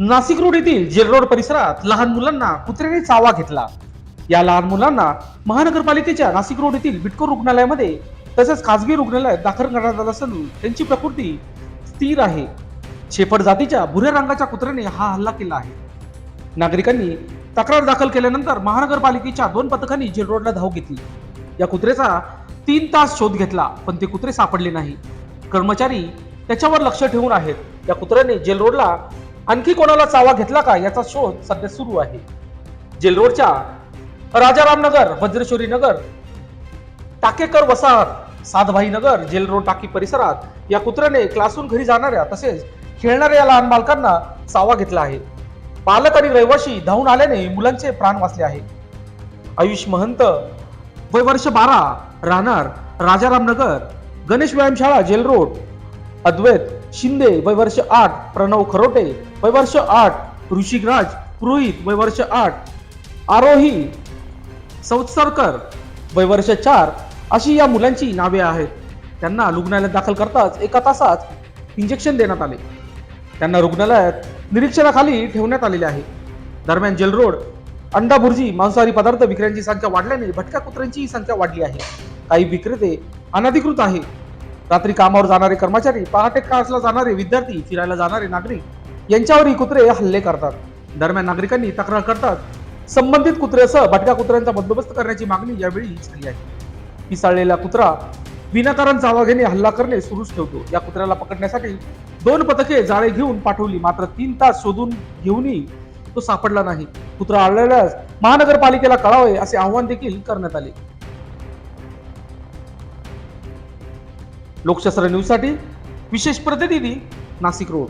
Nashik road येथील jail road परिसरात लहान मुलांना कुत्र्याने चावा घेतला. या लहान मुलांना महानगरपालिकेच्या नाशिक रोड येथील बिटको रुग्णालयामध्ये तसेच खासगी रुग्णालयात दाखल करण्यात आलं असून त्यांची प्रकृती स्थिर आहे. शेफड जातीच्या भुऱ्या रंगाच्या कुत्र्याने हा हल्ला केला आहे. नागरिकांनी तक्रार दाखल केल्यानंतर महानगरपालिकेच्या दोन पथकांनी जेल रोडला धाव घेतली. या कुत्र्याचा तीन तास शोध घेतला पण ते कुत्रे सापडले नाही. कर्मचारी त्याच्यावर लक्ष ठेवून आहेत. या कुत्र्याने जेल रोडला आणखी कोणाला चावा घेतला का याचा शोध सध्या सुरू आहे. जेल रोडच्या राजाराम नगर वज्रेश्वरी नगर टाकेकर वसाहत सातभाई नगर जेल रोड टाकी परिसरात या कुत्र्याने क्लासून घरी जाणाऱ्या तसेच खेळणाऱ्या लहान बालकांना चावा घेतला आहे. पालक आणि रहिवाशी धावून आल्याने मुलांचे प्राण वाचले आहे. आयुष महंत वय वर्ष बारा राहणार राजारामनगर गणेश व्यायामशाळा जेल रोड अद्वैत शिंदे वय वर्ष आठ प्रणव खरोटे वय वर्ष आठ ऋषिकराज पुरोहित वय वर्ष आठ आरोही संवत्सरकर वय वर्ष चार अशी या मुलांची नावे आहेत. त्यांना रुग्णालयात दाखल करताच एका तासात इंजेक्शन देण्यात आले. त्यांना रुग्णालयात निरीक्षणाखाली ठेवण्यात आलेले आहे. दरम्यान जेल रोड अंडा भुर्जी मांसाहारी पदार्थ विक्र्यांची संख्या वाढल्याने भटक्या कुत्र्यांची संख्या वाढली आहे. काही विक्रेते अनधिकृत आहे. रात्री कामावर जाणारे कर्मचारी पहाटे क्लासला जाणारे विद्यार्थी फिरायला जाणारे नागरिक यांच्यावरही कुत्रे हल्ले करतात. दरम्यान नागरिकांनी तक्रार करतात संबंधित कुत्र्यासह भटक्या कुत्र्यांचा बंदोबस्त करण्याची मागणी यावेळी झाली आहे. पिसाळलेला कुत्रा विनाकारण जावा घेणे हल्ला करणे सुरूच ठेवतो. या कुत्र्याला पकडण्यासाठी दोन पथके जाळे घेऊन पाठवली. मात्र तीन तास शोधून घेऊनही तो सापडला नाही. कुत्रा आढळल्यास महानगरपालिकेला कळावे असे आवाहन देखील करण्यात आले. लोकशास्त्र न्यूजसाठी विशेष प्रतिनिधी नाशिक रोड.